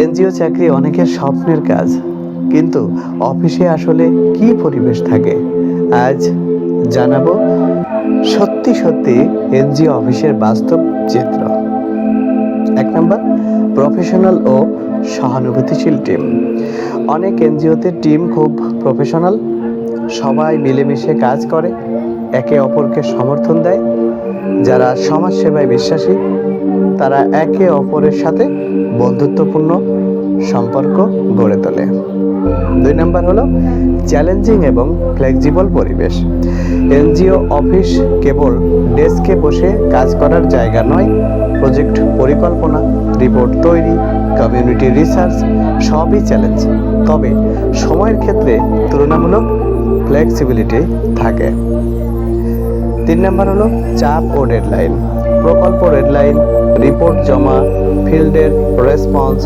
NGO চাকরি অনেকের স্বপ্নের কাজ, কিন্তু অফিসে আসলে কি পরিবেশ থাকে? আজ জানাব সত্যি সত্যি এনজিও অফিসের বাস্তব চিত্র। এক নম্বর, প্রফেশনাল ও সহানুভূতিশীল টিম। অনেক এনজিওতে টিম খুব প্রফেশনাল, সবাই মিলেমিশে কাজ করে, একে অপরকে সমর্থন দেয়। যারা সমাজ সেবায় বিশ্বাসী, তারা একে অপরের সাথে বন্ধুত্বপূর্ণ সম্পর্ক গড়ে তোলে। দুই নম্বর হলো চ্যালেঞ্জিং এবং ফ্লেক্সিবল পরিবেশ। এনজিও অফিস কেবল ডেস্কে বসে কাজ করার জায়গা নয়, প্রজেক্ট পরিকল্পনা, রিপোর্ট তৈরি, কমিউনিটি রিসার্চ সবই চ্যালেঞ্জ। তবে সময়ের ক্ষেত্রে তুলনামূলক ফ্লেক্সিবিলিটি থাকে। তিন নম্বর হলো চাপ ও ডেডলাইন। প্রকল্প ডেডলাইন রিপোর্ট জমা, ফিল্ডের রেসপন্স,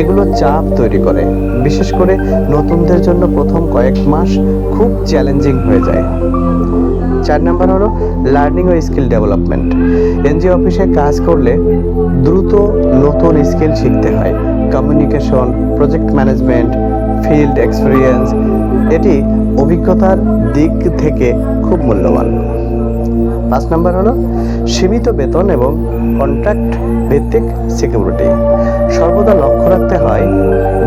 এগুলো চাপ তৈরি করে। বিশেষ করে নতুনদের জন্য প্রথম কয়েক মাস খুব চ্যালেঞ্জিং হয়ে যায়। চার নাম্বার হলো লার্নিং ও স্কিল ডেভেলপমেন্ট এনজিও অফিসে কাজ করলে দ্রুত নতুন স্কিল শিখতে হয়। Communication project management field experience এটি অভিজ্ঞতার দিক থেকে খুব মূল্যবান। পাঁচ নম্বর হলো সীমিত বেতন এবং কন্ট্রাক্ট ভিত্তিক সিকিউরিটি সর্বদা লক্ষ্য রাখতে হয়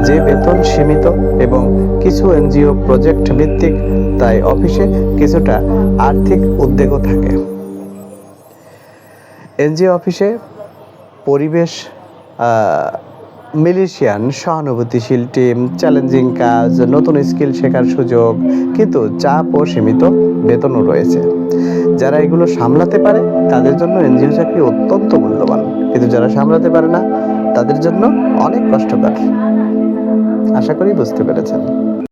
যে বেতন সীমিত এবং কিছু এনজিও প্রজেক্ট ভিত্তিক, তাই অফিসে কিছুটা আর্থিক উদ্বেগও থাকে। এনজিও অফিসে পরিবেশ মিলিশিয়ান সহানুভূতিশীল টিম চ্যালেঞ্জিং কাজ, নতুন স্কিল শেখার সুযোগ, কিন্তু চাপ ও সীমিত বেতনও রয়েছে। যারা এগুলো সামলাতে পারে, তাদের জন্য এনজিও চাকরি অত্যন্ত মূল্যবান। কিন্তু যারা সামলাতে পারে না, তাদের জন্য অনেক কষ্টকর। আশা করি বুঝতে পেরেছেন।